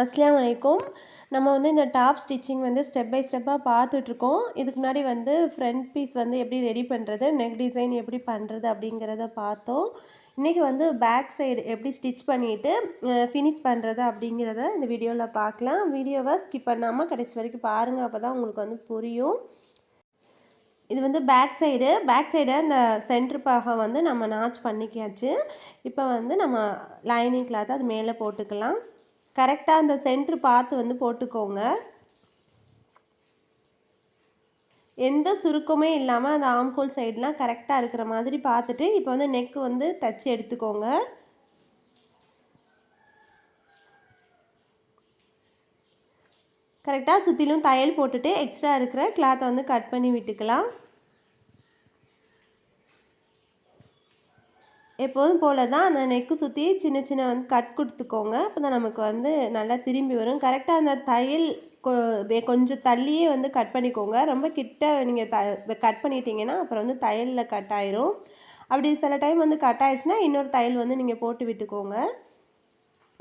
அஸ்லாம் வலைக்கும் நம்ம வந்து இந்த டாப் ஸ்டிச்சிங் வந்து ஸ்டெப் பை ஸ்டெப்பாக பார்த்துட்ருக்கோம். இதுக்கு முன்னாடி வந்து ஃப்ரண்ட் பீஸ் வந்து எப்படி ரெடி பண்ணுறது நெக் டிசைன் எப்படி பண்ணுறது அப்படிங்கிறத பார்த்தோம். இன்றைக்கி வந்து பேக் சைடு எப்படி ஸ்டிச் பண்ணிவிட்டு ஃபினிஷ் பண்ணுறது அப்படிங்கிறத இந்த வீடியோவில் பார்க்கலாம். வீடியோவை ஸ்கிப் பண்ணாமல் கடைசி வரைக்கும் பாருங்கள் அப்போ தான் உங்களுக்கு வந்து புரியும். இது வந்து பேக் சைடு பேக் சைடை இந்த சென்ட்ரு பாகம் வந்து நம்ம நாச் பண்ணிக்கியாச்சு. இப்போ வந்து நம்ம லைனிங் கிளாத் அது மேலே போட்டுக்கலாம். கரெக்டாக அந்த சென்ட்ரு பார்த்து வந்து போட்டுக்கோங்க. எந்த சுருக்கமே இல்லாமல் அந்த ஆம்கோல் சைட்லாம் கரெக்டாக இருக்கிற மாதிரி பார்த்துட்டு இப்போ வந்து நெக்கு வந்து தச்சு எடுத்துக்கோங்க. கரெக்டாக சுற்றிலும் தையல் போட்டுட்டு எக்ஸ்ட்ரா இருக்கிற கிளாத்தை வந்து கட் பண்ணி விட்டுக்கலாம். எப்போதும் போல் தான் அந்த நெக்கு சுற்றி சின்ன சின்ன வந்து கட் கொடுத்துக்கோங்க. அப்போ தான் நமக்கு வந்து நல்லா திரும்பி வரும். கரெக்டாக அந்த தையல் கொஞ்சம் தள்ளியே வந்து கட் பண்ணிக்கோங்க. ரொம்ப கிட்ட நீங்கள் த கட் பண்ணிட்டீங்கன்னா அப்புறம் வந்து தையலில் கட் ஆயிரும். அப்படி சில டைம் வந்து கட் ஆயிடுச்சுன்னா இன்னொரு தையல் வந்து நீங்கள் போட்டு விட்டுக்கோங்க.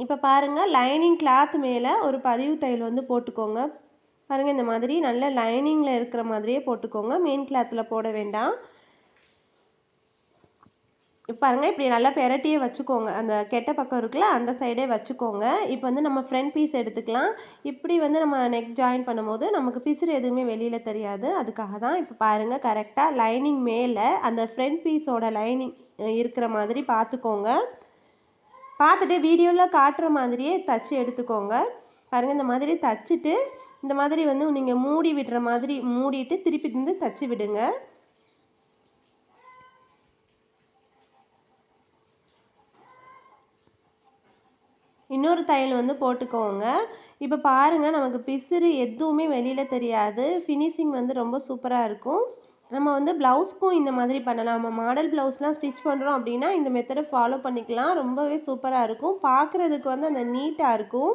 இப்போ பாருங்கள் லைனிங் கிளாத் மேலே ஒரு பதிவு தையல் வந்து போட்டுக்கோங்க. பாருங்கள் இந்த மாதிரி நல்ல லைனிங்கில் இருக்கிற மாதிரியே போட்டுக்கோங்க. மெயின் கிளாத்தில் போட வேண்டாம். பாருங்கள் இப்படி நல்லா பெரட்டியே வச்சுக்கோங்க. அந்த கெட்ட பக்கம் இருக்குல்ல அந்த சைடே வச்சுக்கோங்க. இப்போ வந்து நம்ம ஃப்ரண்ட் பீஸ் எடுத்துக்கலாம். இப்படி வந்து நம்ம நெக் ஜாயின் பண்ணும்போது நமக்கு பிசுறு எதுவுமே வெளியில் தெரியாது. அதுக்காக தான் இப்போ பாருங்கள் கரெக்டாக லைனிங் மேலே அந்த ஃப்ரண்ட் பீஸோட லைனிங் இருக்கிற மாதிரி பார்த்துக்கோங்க. பார்த்துட்டு வீடியோவில் காட்டுற மாதிரியே தச்சு எடுத்துக்கோங்க. பாருங்கள் இந்த மாதிரி தச்சுட்டு இந்த மாதிரி வந்து நீங்கள் மூடி விடுற மாதிரி மூடிட்டு திருப்பி வந்து தச்சு விடுங்க. இன்னொரு தையல் வந்து போட்டுக்கோங்க. இப்போ பாருங்கள் நமக்கு பிசுறு எதுவுமே வெளியில் தெரியாது. ஃபினிஷிங் வந்து ரொம்ப சூப்பராக இருக்கும். நம்ம வந்து ப்ளவுஸ்க்கும் இந்த மாதிரி பண்ணலாம். நம்ம மாடல் ப்ளவுஸ்லாம் ஸ்டிச் பண்ணுறோம் அப்படின்னா இந்த மெத்தடை ஃபாலோ பண்ணிக்கலாம். ரொம்பவே சூப்பராக இருக்கும். பார்க்குறதுக்கு வந்து அந்த நீட்டாக இருக்கும்.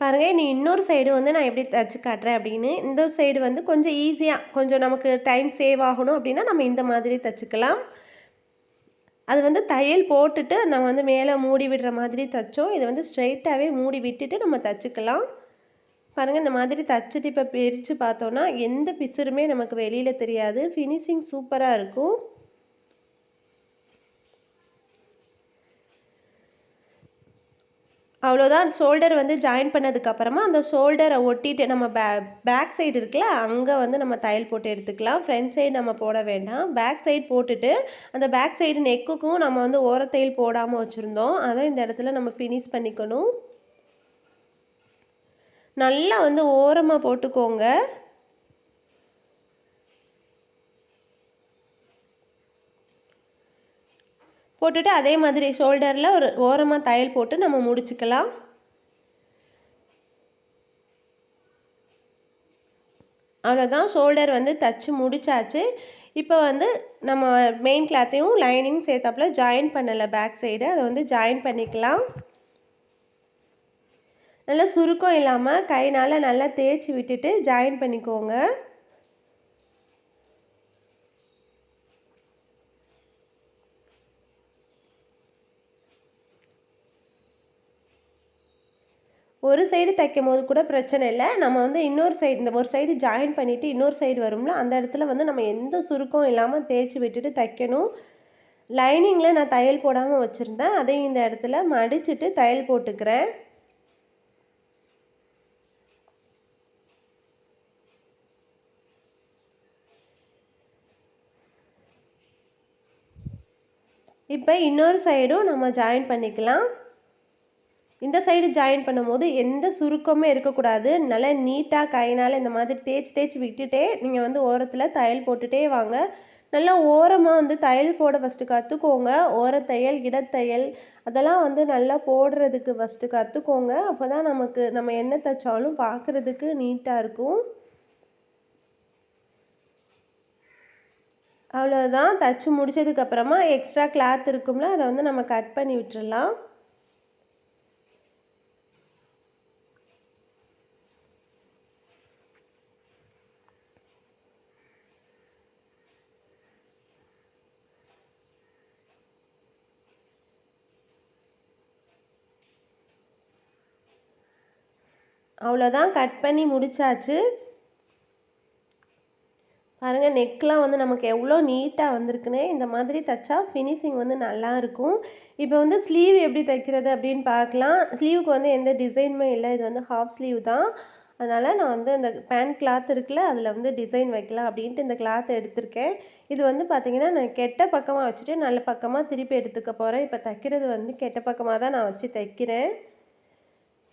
பாருங்கள் நீ இன்னொரு சைடு வந்து நான் எப்படி தச்சு காட்டுறேன் அப்படின்னு. இந்த சைடு வந்து கொஞ்சம் ஈஸியாக கொஞ்சம் நமக்கு டைம் சேவ் ஆகணும் அப்படின்னா நம்ம இந்த மாதிரி தச்சுக்கலாம். அது வந்து தையல் போட்டுட்டு நம்ம வந்து மேலே மூடி விடுற மாதிரி தைச்சோம். இதை வந்து ஸ்ட்ரைட்டாகவே மூடி விட்டுட்டு நம்ம தைச்சிக்கலாம். பாருங்கள் இந்த மாதிரி தைச்சிட்டு இப்போ பிரித்து பார்த்தோன்னா எந்த பிசுருமே நமக்கு வெளியில் தெரியாது. ஃபினிஷிங் சூப்பராக இருக்கும். அவ்வளோதான் ஷோல்டர் வந்து ஜாயின் பண்ணதுக்கப்புறமா அந்த ஷோல்டரை ஒட்டிட்டு நம்ம பே பேக் சைடு இருக்குல்ல அங்கே வந்து நம்ம தையல் போட்டு எடுத்துக்கலாம். ஃப்ரண்ட் சைடு நம்ம போட வேண்டாம். பேக் சைடு போட்டுட்டு அந்த பேக் சைடு நெக்குக்கும் நம்ம வந்து ஓரத்தையில் போடாமல் வச்சுருந்தோம். அதை இந்த இடத்துல நம்ம ஃபினிஷ் பண்ணிக்கணும். நல்லா வந்து ஓரமாக போட்டுக்கோங்க. போட்டுட்டு அதே மாதிரி ஷோல்டரில் ஒரு ஓரமாக தையல் போட்டு நம்ம முடிச்சுக்கலாம். அவ்வளோதான் ஷோல்டர் வந்து தச்சு முடிச்சாச்சு. இப்போ வந்து நம்ம மெயின் கிளாத்தையும் லைனிங் சேர்த்தாப்பில் ஜாயின் பண்ணலை பேக் சைடு அதை வந்து ஜாயின் பண்ணிக்கலாம். நல்லா சுருக்கம் இல்லாமல் கைனால் நல்லா தேய்ச்சி விட்டுட்டு ஜாயின் பண்ணிக்கோங்க. ஒரு சைடு தைக்கும் போது கூட பிரச்சனை இல்லை. நம்ம வந்து இன்னொரு சைடு இந்த ஒரு சைடு ஜாயின் பண்ணிவிட்டு இன்னொரு சைடு வரும்ல அந்த இடத்துல வந்து நம்ம எந்த சுருக்கம் இல்லாமல் தேய்ச்சி விட்டுட்டு தைக்கணும். லைனிங்கில் நான் தையல் போடாமல் வச்சுருந்தேன். அதையும் இந்த இடத்துல மடிச்சுட்டு தையல் போட்டுக்கிறேன். இப்போ இன்னொரு சைடும் நம்ம ஜாயின் பண்ணிக்கலாம். இந்த சைடு ஜாயின் பண்ணும்போது எந்த சுருக்கமே இருக்கக்கூடாது. நல்லா நீட்டாக கைனால் இந்த மாதிரி தேய்ச்சி தேய்ச்சி விட்டுட்டே நீங்கள் வந்து ஓரத்தில் தையல் போட்டுகிட்டே வாங்க. நல்லா ஓரமாக வந்து தையல் போட ஃபஸ்ட்டு கற்றுக்கோங்க ஓரத்தையல் இடத்தையல் அதெல்லாம் வந்து நல்லா போடுறதுக்கு ஃபஸ்ட்டு கற்றுக்கோங்க அப்போ தான் நமக்கு நம்ம என்ன தைச்சாலும் பார்க்குறதுக்கு நீட்டாக இருக்கும். அவ்வளோதான் தைச்சி முடிச்சதுக்கப்புறமா எக்ஸ்ட்ரா கிளாத் இருக்கும்ல அதை வந்து நம்ம கட் பண்ணி விட்டுடலாம் அவ்வளோதான் கட் பண்ணி முடிச்சாச்சு. பாருங்கள் நெக்லாம் வந்து நமக்கு எவ்வளோ நீட்டாக வந்திருக்குன்னு இந்த மாதிரி தைச்சா ஃபினிஷிங் வந்து நல்லா இருக்கும் இப்போ வந்து ஸ்லீவ் எப்படி தைக்கிறது அப்படின்னு பார்க்கலாம். ஸ்லீவுக்கு வந்து எந்த டிசைனுமே இல்லை. இது வந்து ஹாஃப் ஸ்லீவ் தான். அதனால் நான் வந்து இந்த பேண்ட் கிளாத் இருக்குல்ல அதில் வந்து டிசைன் வைக்கலாம் அப்படின்ட்டு இந்த கிளாத் எடுத்திருக்கேன். இது வந்து பார்த்திங்கன்னா நான் கெட்ட பக்கமாக வச்சுட்டு நல்ல பக்கமாக திருப்பி எடுத்துக்க போகிறேன் இப்போ தைக்கிறது வந்து கெட்ட பக்கமாக தான் நான் வச்சு தைக்கிறேன்.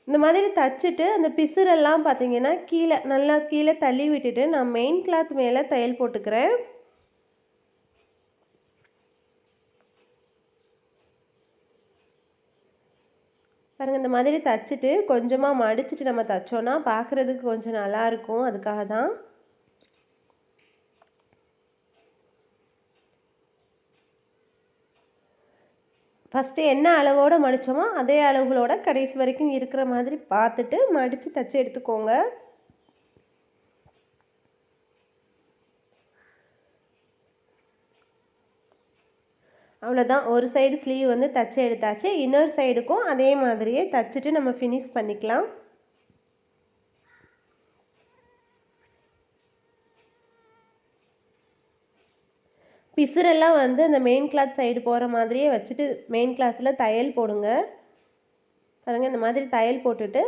இந்த மாதிரி தச்சுட்டு அந்த பிசுரெல்லாம் பார்த்தீங்கன்னா கீழே நல்லா கீழே தள்ளி விட்டுட்டு நான் மெயின் கிளாத் மேலே தையல் போட்டுக்கிறேன். பாருங்கள் இந்த மாதிரி தச்சுட்டு கொஞ்சமாக மடிச்சுட்டு நம்ம தைச்சோன்னா பார்க்குறதுக்கு கொஞ்சம் நல்லாயிருக்கும் அதுக்காக தான் ஃபஸ்ட்டு என்ன அளவோடு மடித்தோமோ அதே அளவுகளோட கடைசி வரைக்கும் இருக்கிற மாதிரி பார்த்துட்டு மடித்து தச்சு எடுத்துக்கோங்க. அவ்வளோதான். ஒரு சைடு ஸ்லீவ் வந்து தச்சு எடுத்தாச்சு. இன்னொரு சைடுக்கும் அதே மாதிரியே தச்சுட்டு நம்ம ஃபினிஷ் பண்ணிக்கலாம். பிசுரெல்லாம் வந்து அந்த மெயின் கிளாத் சைடு போகிற மாதிரியே வச்சுட்டு மெயின் கிளாத்தில் தையல் போடுங்க. பாருங்கள் இந்த மாதிரி தையல் போட்டுட்டு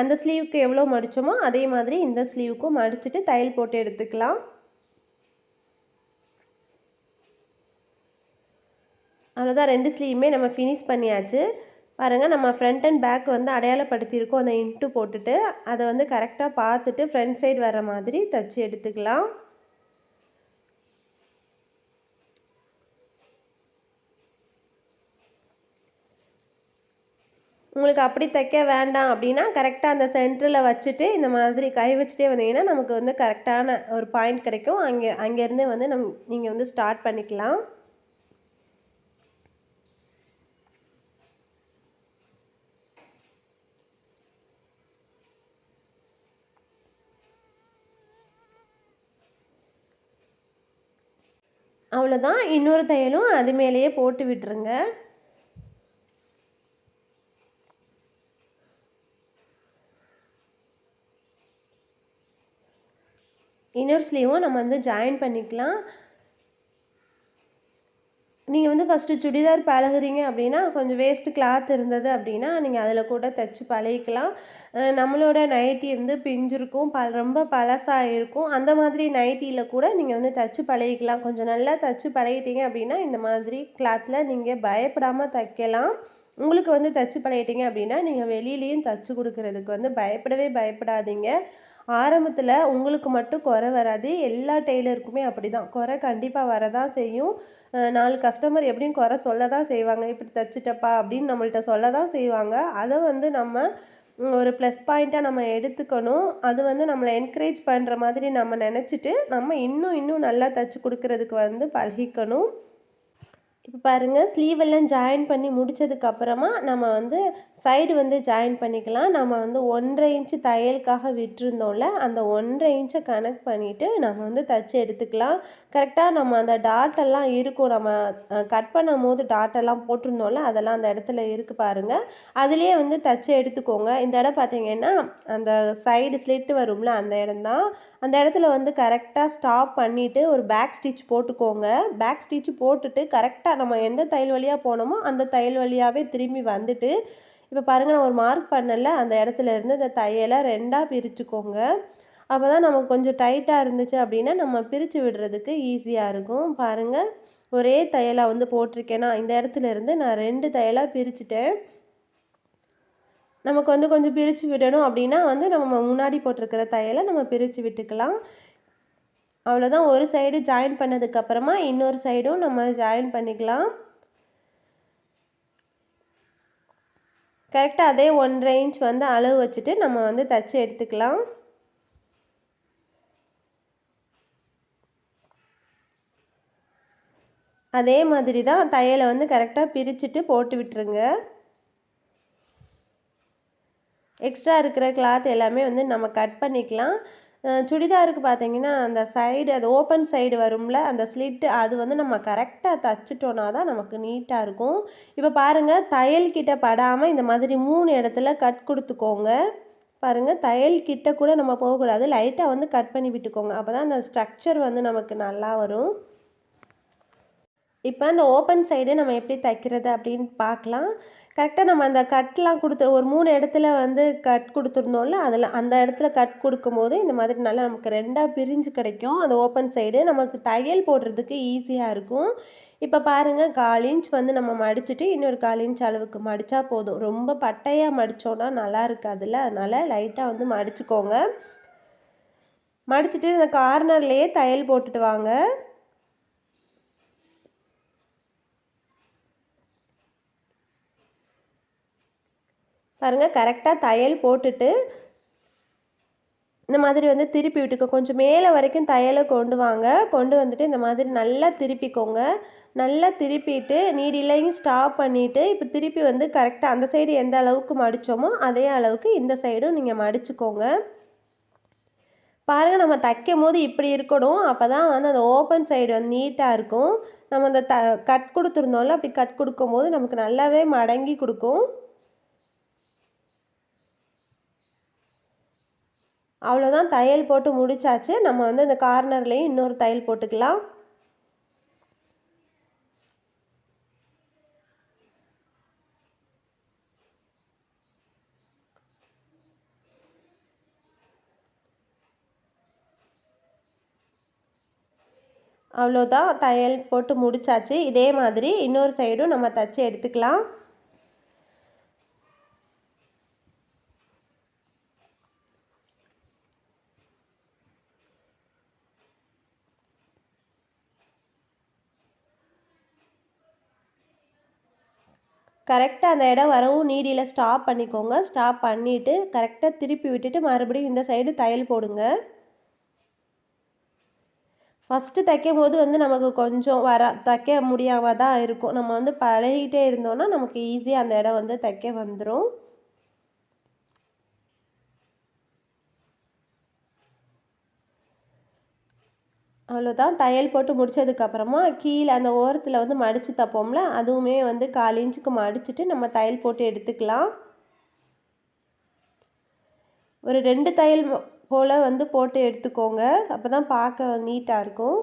அந்த ஸ்லீவுக்கு எவ்வளோ மடித்தோமோ அதே மாதிரி இந்த ஸ்லீவுக்கும் மடிச்சுட்டு தையல் போட்டு எடுத்துக்கலாம். அவ்வளோதான் ரெண்டு ஸ்லீவுமே நம்ம ஃபினிஷ் பண்ணியாச்சு. பாருங்கள் நம்ம ஃப்ரண்ட் அண்ட் பேக் வந்து அடையாளப்படுத்தியிருக்கோம். அந்த இன்ட்டு போட்டுட்டு அதை வந்து கரெக்டாக பார்த்துட்டு ஃப்ரண்ட் சைடு வர மாதிரி தைச்சி எடுத்துக்கலாம். உங்களுக்கு அப்படி தைக்க வேண்டாம் அப்படின்னா கரெக்டாக அந்த சென்டரில் வச்சுட்டு இந்த மாதிரி கை வச்சுட்டே வந்தீங்கன்னா நமக்கு வந்து கரெக்டான ஒரு பாயிண்ட் கிடைக்கும். அங்கே அங்கேருந்தே வந்து நம் நீங்கள் வந்து ஸ்டார்ட் பண்ணிக்கலாம். அவ்வளோதான் இன்னொரு தையலும் அது மேலேயே போட்டு விட்டுருங்க. இன்னர்ஸ்லேயும் நம்ம வந்து ஜாயின் பண்ணிக்கலாம். நீங்கள் வந்து ஃபஸ்ட்டு சுடிதார் பழகுறீங்க அப்படின்னா கொஞ்சம் வேஸ்ட்டு கிளாத் இருந்தது அப்படின்னா நீங்கள் அதில் கூட தைச்சி பழகிக்கலாம். நம்மளோட நைட்டி வந்து பிஞ்சிருக்கும் ப ரொம்ப பழசாக இருக்கும். அந்த மாதிரி நைட்டியில் கூட நீங்கள் வந்து தைச்சி பழகிக்கலாம். கொஞ்சம் நல்லா தைச்சி பழகிட்டீங்க அப்படின்னா இந்த மாதிரி கிளாத்தில் நீங்கள் பயப்படாமல் தைக்கலாம். உங்களுக்கு வந்து தைச்சி பழகிட்டீங்க அப்படின்னா நீங்கள் வெளியிலையும் தைச்சி கொடுக்குறதுக்கு வந்து பயப்படவே பயப்படாதீங்க. ஆரம்பத்தில் உங்களுக்கு மட்டும் குறை வராது. எல்லா டெய்லருக்குமே அப்படி தான் குறை கண்டிப்பாக வரதான் செய்யும். நாலு கஸ்டமர் எப்படியும் குறை சொல்ல தான் செய்வாங்க. இப்படி தைச்சிட்டப்பா அப்படின்னு நம்மள்கிட்ட சொல்ல தான் செய்வாங்க. அதை வந்து நம்ம ஒரு ப்ளஸ் பாயிண்ட்டாக நம்ம எடுத்துக்கணும். அது வந்து நம்மளை என்கரேஜ் பண்ணுற மாதிரி நம்ம நினச்சிட்டு நம்ம இன்னும் இன்னும் நல்லா தைச்சி கொடுக்கறதுக்கு வந்து பழகிக்கணும். இப்போ பாருங்கள் ஸ்லீவெல்லாம் ஜாயின் பண்ணி முடித்ததுக்கப்புறமா நம்ம வந்து சைடு வந்து ஜாயின் பண்ணிக்கலாம். நம்ம வந்து ஒன்றரை இன்ச்சு தையலுக்காக விட்டுருந்தோம்ல அந்த ஒன்றரை இன்ச்சை கனெக்ட் பண்ணிவிட்டு நம்ம வந்து தச்சு எடுத்துக்கலாம். கரெக்டாக நம்ம அந்த டாட்டெல்லாம் இருக்கும். நம்ம கட் பண்ணும் போது டாட்டெல்லாம் போட்டிருந்தோம்ல அதெல்லாம் அந்த இடத்துல இருக்குது பாருங்கள் அதுலேயே வந்து தச்சு எடுத்துக்கோங்க. இந்த இடம் பார்த்திங்கன்னா அந்த சைடு ஸ்லிட்டு வரும்ல அந்த இடம் தான். அந்த இடத்துல வந்து கரெக்டாக ஸ்டாப் பண்ணிவிட்டு ஒரு பேக் ஸ்டிச் போட்டுக்கோங்க. பேக் ஸ்டிச் போட்டுட்டு கரெக்டாக கரெக்டாக நம்ம எந்த தையல் வழியாக போனோமோ அந்த தையல் வழியாகவே திரும்பி வந்துட்டு இப்போ பாருங்கள் நான் ஒரு மார்க் பண்ணல. அந்த இடத்துல இருந்து இந்த தையலை ரெண்டாக பிரிச்சுக்கோங்க. அப்போ தான் நமக்கு கொஞ்சம் டைட்டாக இருந்துச்சு அப்படின்னா நம்ம பிரித்து விடுறதுக்கு ஈஸியாக இருக்கும். பாருங்கள் ஒரே தையலாக வந்து போட்டிருக்கேன்னா இந்த இடத்துல இருந்து நான் ரெண்டு தையலாக பிரிச்சுட்டேன். நமக்கு வந்து கொஞ்சம் பிரித்து விடணும் அப்படின்னா வந்து நம்ம முன்னாடி போட்டிருக்கிற தையலை நம்ம பிரித்து விட்டுக்கலாம். அவ்வளோதான் ஒரு சைடு ஜாயின் பண்ணதுக்கப்புறமா இன்னொரு சைடும் நம்ம ஜாயின் பண்ணிக்கலாம். கரெக்டாக அதே ஒன்றரை இன்ச் வந்து அளவு வச்சுட்டு நம்ம வந்து தச்சு எடுத்துக்கலாம். அதே மாதிரி தான் தையலை வந்து கரெக்டாக பிரிச்சுட்டு போட்டு விட்டுருங்க. எக்ஸ்ட்ரா இருக்கிற கிளாத் எல்லாமே வந்து நம்ம கட் பண்ணிக்கலாம். சுடிதாருக்கு பார்த்தீங்கன்னா அந்த சைடு அது ஓப்பன் சைடு வரும்ல அந்த ஸ்லிட்டு அது வந்து நம்ம கரெக்டாக தைச்சிட்டோன்னா தான் நமக்கு நீட்டாக இருக்கும். இப்போ பாருங்கள் தையல்கிட்ட படாமல் இந்த மாதிரி மூணு இடத்துல கட் கொடுத்துக்கோங்க. பாருங்கள் தையல் கிட்ட கூட நம்ம போகக்கூடாது. லைட்டாக வந்து கட் பண்ணி விட்டுக்கோங்க. அப்போ தான் அந்த ஸ்ட்ரக்சர் வந்து நமக்கு நல்லா வரும். இப்போ அந்த ஓப்பன் சைடு நம்ம எப்படி தைக்கிறது அப்படின்னு பார்க்கலாம். கரெக்டாக நம்ம அந்த கட்லாம் கொடுத்து ஒரு மூணு இடத்துல வந்து கட் கொடுத்துருந்தோம்ல அதில் அந்த இடத்துல கட் கொடுக்கும்போது இந்த மாதிரி நல்லா நமக்கு ரெண்டாக பிரிஞ்சு கிடைக்கும். அந்த ஓப்பன் சைடு நமக்கு தையல் போடுறதுக்கு ஈஸியாக இருக்கும். இப்போ பாருங்கள் கால் இன்ச் வந்து நம்ம மடிச்சுட்டு இன்னொரு கால் இன்ச் அளவுக்கு மடித்தா போதும். ரொம்ப பட்டையாக மடித்தோன்னா நல்லா இருக்காதுல்ல அதனால் லைட்டாக வந்து மடிச்சுக்கோங்க. மடிச்சுட்டு இந்த கார்னர்லேயே தையல் போட்டுட்டு வாங்க. பாருங்கள் கரெக்டாக தையல் போட்டுட்டு இந்த மாதிரி வந்து திருப்பி விட்டுக்கோ. கொஞ்சம் மேலே வரைக்கும் தையலை கொண்டு வாங்க. கொண்டு வந்துட்டு இந்த மாதிரி நல்லா திருப்பிக்கோங்க. நல்லா திருப்பிட்டு நீடிலையும் ஸ்டாப் பண்ணிவிட்டு இப்போ திருப்பி வந்து கரெக்டாக அந்த சைடு எந்த அளவுக்கு மடித்தோமோ அதே அளவுக்கு இந்த சைடும் நீங்கள் மடிச்சுக்கோங்க. பாருங்கள் நம்ம தைக்கும் போது இப்படி இருக்கணும். அப்போ தான் வந்து அந்த ஓப்பன் சைடு வந்து நீட்டாக இருக்கும். நம்ம அந்த த கட் கொடுத்துருந்தோம்ல அப்படி கட் கொடுக்கும்போது நமக்கு நல்லாவே மடங்கி கொடுக்கும். அவ்வளோதான் தையல் போட்டு முடிச்சாச்சு. நம்ம வந்து இந்த கார்னர்லேயும் இன்னொரு தையல் போட்டுக்கலாம். அவ்வளோதான் தையல் போட்டு முடிச்சாச்சு. இதே மாதிரி இன்னொரு சைடும் நம்ம தச்சு எடுத்துக்கலாம். கரெக்டாக அந்த இடம் வரவும் நீடியில் ஸ்டாப் பண்ணிக்கோங்க. ஸ்டாப் பண்ணிவிட்டு கரெக்டாக திருப்பி விட்டுட்டு மறுபடியும் இந்த சைடு தையல் போடுங்க. ஃபஸ்ட்டு தைக்கும் போது வந்து நமக்கு கொஞ்சம் வர தைக்க முடியாமல் தான் இருக்கும். நம்ம வந்து பழகிட்டே இருந்தோன்னா நமக்கு ஈஸியாக அந்த இடம் வந்து தைக்க வந்துடும் அவ்வளோதான். தையல் போட்டு முடித்ததுக்கப்புறமா கீழே அந்த ஓரத்தில் வந்து மடித்து தப்போம்ல அதுவுமே வந்து கால் இன்ச்சுக்கு மடிச்சுட்டு நம்ம தையல் போட்டு எடுத்துக்கலாம். ஒரு ரெண்டு தையல் போல் வந்து போட்டு எடுத்துக்கோங்க. அப்போ தான் பார்க்க நீட்டாக இருக்கும்.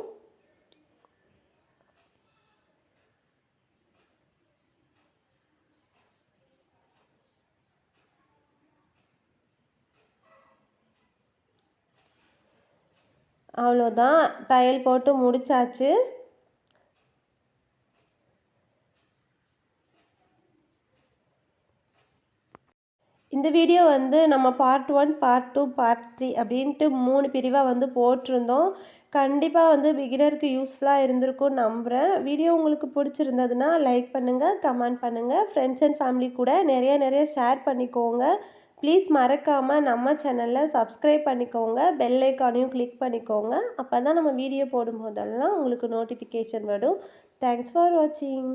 அவ்வளோதான். தையல் போட்டு முடிச்சாச்சு. இந்த வீடியோ வந்து நம்ம part one part two part three அப்படின்ட்டு மூணு பிரிவாக வந்து போட்டிருந்தோம். கண்டிப்பாக வந்து பிகினருக்கு யூஸ்ஃபுல்லாக இருந்திருக்கும்னு நம்புகிறேன் வீடியோ உங்களுக்கு பிடிச்சிருந்ததுன்னா லைக் பண்ணுங்கள் கமெண்ட் பண்ணுங்கள் ஃப்ரெண்ட்ஸ் அண்ட் ஃபேமிலி கூட நிறைய நிறைய ஷேர் பண்ணிக்கோங்க. ப்ளீஸ் மறக்காமல் நம்ம சேனலில் சப்ஸ்கிரைப் பண்ணிக்கோங்க. பெல் ஐக்கானையும் கிளிக் பண்ணிக்கோங்க. அப்போ தான் நம்ம வீடியோ போடும்போதெல்லாம் உங்களுக்கு நோட்டிஃபிகேஷன் வரும். தேங்க்ஸ் ஃபார் வாட்சிங்